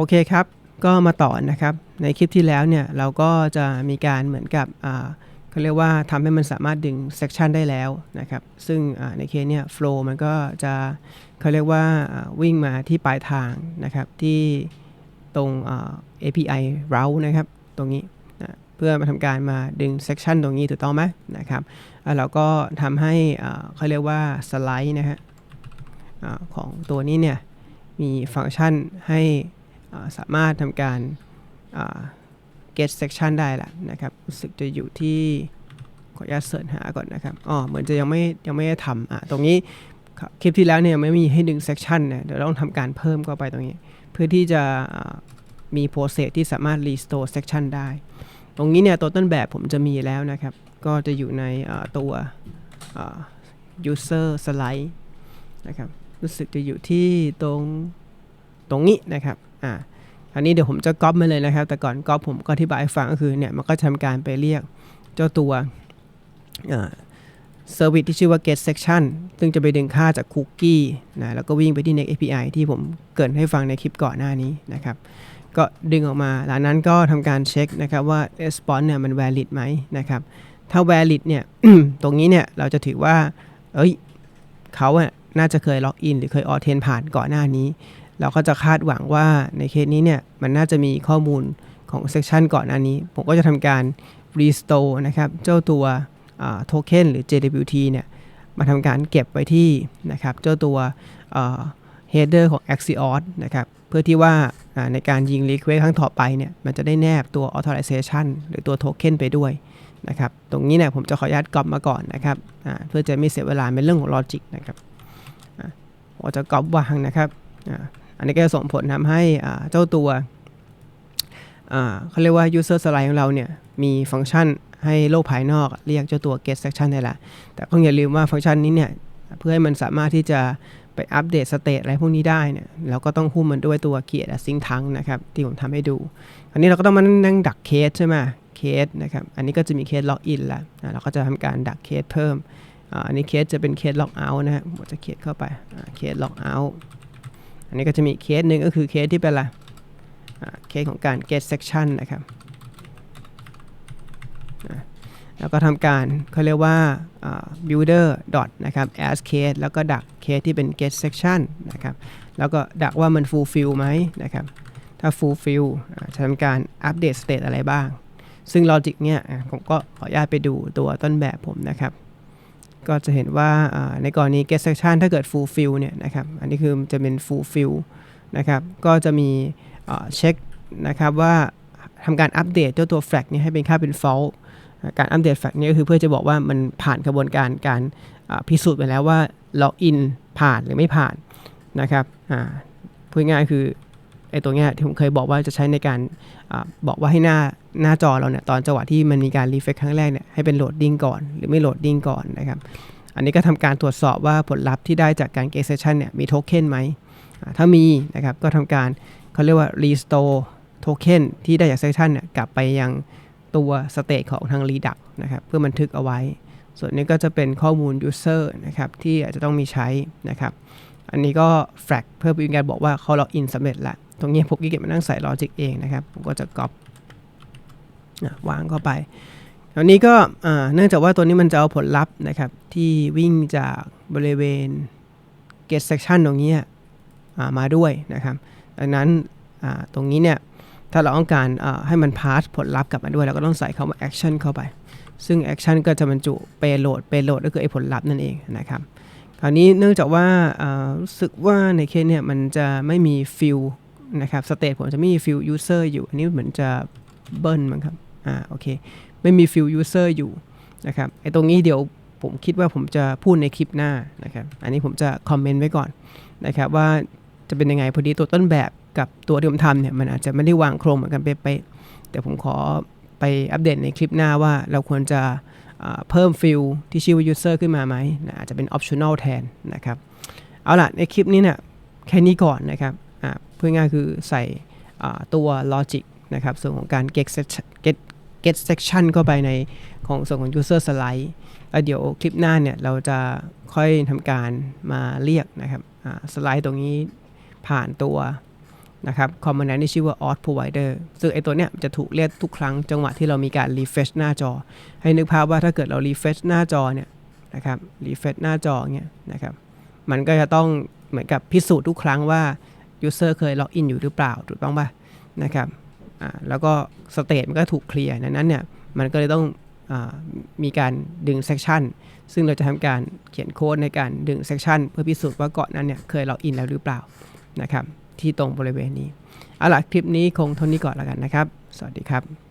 โอเคครับ ก็มาต่อนะครับ ในคลิปที่แล้วเนี่ยเราก็จะมีการเหมือนกับเขาเรียกว่าทำให้มันสามารถดึงเซกชันได้แล้วนะครับ ซึ่งในเคสเนี่ยโฟล์มันก็จะเขาเรียกว่าวิ่งมาที่ปลายทางนะครับ ที่ตรง API route นะครับ ตรงนี้นะเพื่อมาทำการมาดึงเซกชันตรงนี้ถูกต้องไหมนะครับเราก็ทำให้เขาเรียกว่าสไลด์นะฮะของตัวนี้เนี่ยมีฟังก์ชันให้ สามารถทำการ get section ได้แหละนะครับรู้สึกจะอยู่ที่ขออนุญาตเสิร์ชหาก่อนนะครับอ๋อเหมือนจะยังไม่ยังไม่ได้ทำอะตรงนี้คลิปที่แล้วเนี่ยยังไม่มีให้ดึง section เนี่ยเดี๋ยวต้องทำการเพิ่มเข้าไปตรงนี้ เพื่อที่จะมี process ที่สามารถ restore section ได้ ตรงนี้เนี่ยตัวต้นแบบผมจะมีแล้วนะครับ ก็จะอยู่ในตัว user slide นะครับรู้สึกจะอยู่ที่ตรงตรงนี้นะครับ อ่าอันนี้เดี๋ยวผมจะก๊อปมาเลยนะครับ แต่ก่อนก๊อปผมก็อธิบายฟังก็คือเนี่ยมันก็ทำการไปเรียกเจ้าตัวเซอร์วิสที่ชื่อว่า get section ซึ่งจะไปดึงค่าจากคุกกี้นะแล้วก็วิ่งไปที่ next API ที่ผมเกรินให้ฟังในคลิปก่อนหน้านี้นะครับ ก็ดึงออกมาหลังนั้นก็ทำการเช็คนะครับว่า response เนี่ยมัน valid ไหมนะครับ ถ้า valid เนี่ย ตรงนี้เนี่ยเราจะถือว่า เอ้ยเขาอะน่าจะเคยล็อกอินหรือเคยออเทนผ่านก่อนหน้านี้ เราก็จะคาดหวังว่าในเคสนี้เนี่ยมันน่าจะมีข้อมูลของเซ c ชันก่อนหน้านี้ ผมก็จะทำการ restore นะครับเจ้าตัวโทเค็นหรือ JWT เนี่ยมาทำการเก็บไว้ที่นะครับเจ้าตัว header ของ Axios นะครับเพื่อที่ว่าในการยิง request ครั้งต่อไปเนี่ยมันจะได้แนบตัว authorization หรือตัวโทเค็นไปด้วยนะครับตรงนี้เนี่ยผมจะขออนุญาตก๊อปมาก่อนนะครับเพื่อจะไม่เสียเวลาเป็นเรื่องของ logic นะครับอาผมจะก๊อปวางนะครับ อันนี้ก็จะส่งผลทำให้เจ้าตัวเขาเรียกว่า user slide ของเราเนี่ย มีฟังก์ชันให้โลกภายนอกเรียกเจ้าตัว get section ได้ละ แต่ก็อย่าลืมว่าฟังก์ชันนี้เนี่ย เพื่อให้มันสามารถที่จะไปอัปเดตสเตตอะไรพวกนี้ได้เนี่ยเราก็ต้องหุ้มมันด้วยตัว create a sync ทั้งนะครับที่ผมทำให้ดูคราวนี้เราก็ต้องมานั่งดักเคสใช่ไหมเคสนะครับ อันนี้ก็จะมีเคสล็อกอินละเราก็จะทำการดักเคสเพิ่มอาอันนี้เคสจะเป็นเคสล็อกเอาท์นะฮะผมจะเคสเข้าไปเคสล็อกเอาท์ อันนี้ก็จะมีเคสหนึ่งก็คือเคสที่เป็นอะเคสของการ get section นะครับแล้วก็ทำการเขาเรียกว่า builder dot นะครับ as case แล้วก็ดักเคสที่เป็น get section นะครับ แล้วก็ดักว่ามัน fulfill ไหมนะครับ ถ้า fulfill จะทำการอัปเดต state อะไรบ้าง ซึ่ง logic เนี่ยผมก็ขออนุญาตไปดูตัวต้นแบบผมนะครับ ก็จะเห็นว่าในกรณี get section ถ้าเกิด fulfill เนี่ยนะครับ อันนี้คือจะเป็น fulfill นะครับ ก็จะมีเช็คนะครับว่าทำการอัปเดตเจ้าตัว flag นี้ให้เป็นค่าเป็น false การอัปเดต flag นี้ก็คือเพื่อจะบอกว่ามันผ่านกระบวนการการพิสูจน์ไปแล้วว่าล็อกอินผ่านหรือไม่ผ่านนะครับพูดง่ายคือ ไอ้ตัวเนี้ยที่ผมเคยบอกว่าจะใช้ในการอบอกว่าให้หน้าหน้าจอเราเนี่ยตอนจังหวะที่มันมีการรีเฟกครั้งแรกเนี่ยให้เป็นโหลดดิ้งก่อนหรือไม่โหลดดิ้งก่อนนะครับ อันนี้ก็ทำการตรวจสอบว่าผลลัพธ์ที่ได้จากการเก t เซชันเนี่ยมีโทเค็นไหมถ้ามีนะครับก็ทำการเขาเรียกว่า restore token ที่ได้จากเซ s ชันเนี่ยกลับไปยังตัวสเตตของทาง reduc นะครับเพื่อบันทึกเอาไว้ ส่วนนี้ก็จะเป็นข้อมูล user นะครับที่อาจจะต้องมีใช้นะครับ อันนี้ก็ flag เพื่อเป็นการบอกว่าเขาล็อกอินสำเร็จแล้ว ตรงนี้ผมก็เก็บมานั่งใส่ logic เองนะครับ ผมก็จะ copy วางเข้าไปคราวนี้ก็เนื่องจากว่าตัวนี้มันจะเอาผลลัพธ์นะครับ ที่วิ่งจากบริเวณ get section ตรงนี้มาด้วยนะครับ ดังนั้นตรงนี้เนี่ยถ้าเราต้องการให้มันพาสผลลัพธ์กลับมาด้วย เราก็ต้องใส่คำว่า action เข้าไป ซึ่ง action ก็จะบรรจุ payload payload ก็คือไอ้ผลลัพธ์นั่นเองนะครับ คราวนี้เนื่องจากว่ารู้สึกว่าในเคสเนี่ยมันจะไม่มี fill นะครับ state ผมจะไม่มี fill user อยู่ อันนี้เหมือนจะเบิ้ลมั้งครับ อ่า โอเค ไม่มี fill user อยู่นะครับ ไอ้ตรงนี้เดี๋ยวผมคิดว่าผมจะพูดในคลิปหน้านะครับ อันนี้ผมจะคอมเมนต์ไว้ก่อนนะครับว่าจะเป็นยังไงพอดีตัวต้นแบบกับตัวที่ผมทำเนี่ยมันอาจจะไม่ได้วางโครงเหมือนกันเป๊ะๆแต่ผมขอไปอัปเดตในคลิปหน้าว่าเราควรจะเพิ่มฟิลที่ชื่อว่า user ขึ้นมาไหมนะอาจจะเป็น optional แทนนะครับ เอาล่ะ ในคลิปนี้เนี่ยแค่นี้ก่อนนะครับ เพื่อง่ายคือใส่ตัว logic นะครับ ส่วนของการ get get get section เข้าไปในของส่วนของ user slide แล้วเดี๋ยวคลิปหน้าเนี่ย เราจะค่อยทำการมาเรียกนะครับสไลด์ตรงนี้ผ่านตัวนะครับ component ที่ชื่อว่า auth provider ซึ่งไอตัวเนี้ยจะถูกเรียกทุกครั้งจังหวะที่เรามีการ refresh หน้าจอ ให้นึกภาพว่าถ้าเกิดเรา refresh หน้าจอเนี่ยนะครับ refresh หน้าจอเนี่ยนะครับ มันก็จะต้องเหมือนกับพิสูจน์ทุกครั้งว่า ยูเซอร์เคยล็อกอินอยู่หรือเปล่าถูกต้องป่ะนะครับแล้วก็สเตทมันก็ถูกเคลียร์ดังนั้นเนี่ยมันก็เลยต้องอมีการดึงเซ c ชันซึ่งเราจะทำการเขียนโค้ดในการดึงเซ c ชันเพื่อพิสูจน์ว่าก่อนนั้นเนี่ยเคยล็อกอินแล้วหรือเปล่านะครับที่ตรงบริเวณนี้เอาล่ะคลิปนี้คงเท่านี้ก่อนแล้วกันนะครับ สวัสดีครับ